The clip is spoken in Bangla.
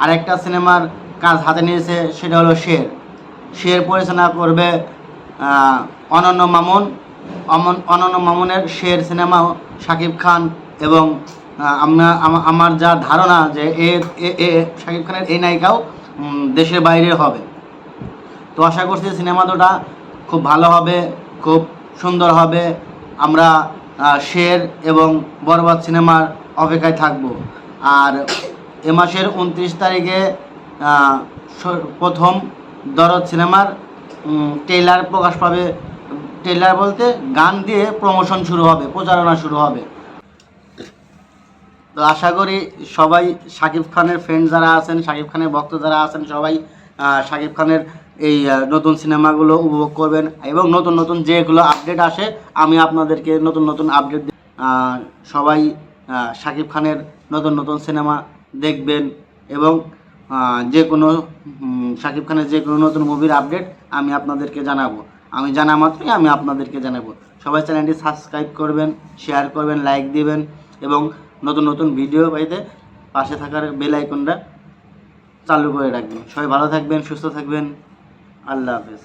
আরেকটা সিনেমার কাজ হাতে নিয়েছে, সেটা হলো শের। শের পরিচালনা করবে অনন্য মামুন। অমন- অনন্য মামুনের শের সিনেমা শাকিব খান এবং আমরা আমার যা ধারণা যে এ, এ- শাকিব খানের এই নায়িকাও দেশের বাইরে হবে। তো আশা করছি সিনেমা দুটা খুব ভালো হবে, খুব সুন্দর হবে। আমরা শের এবং বরবাদ সিনেমার অপেক্ষায় থাকব। আর এ মাসের উনত্রিশ তারিখে প্রথম দরদ সিনেমার ট্রেলার প্রকাশ পাবে। ট্রেলার বলতে গান দিয়ে প্রমোশন শুরু হবে, প্রচারণা শুরু হবে। তো আশা করি সবাই শাকিব খানের ফ্রেন্ড যারা আছেন, শাকিব খানের ভক্ত যারা আছেন, সবাই শাকিব খানের এই নতুন সিনেমাগুলো উপভোগ করবেন এবং নতুন নতুন যেগুলো আপডেট আসে, আমি আপনাদেরকে নতুন নতুন আপডেট সবাই শাকিব খানের নতুন নতুন সিনেমা দেখবেন এবং যে কোনো শাকিব খানের যে কোনো নতুন মুভির আপডেট আমি আপনাদেরকে জানাব। আমি জানা মাত্রই আমি আপনাদেরকে জানাব। সবাই চ্যানেলটি সাবস্ক্রাইব করবেন শেয়ার করবেন লাইক দিবেন এবং নতুন নতুন ভিডিও পাইতে পাশে থাকার বেল আইকনটা চালু করে রাখবেন। সবাই ভালো থাকবেন, সুস্থ থাকবেন। আল্লাহ হাফেজ।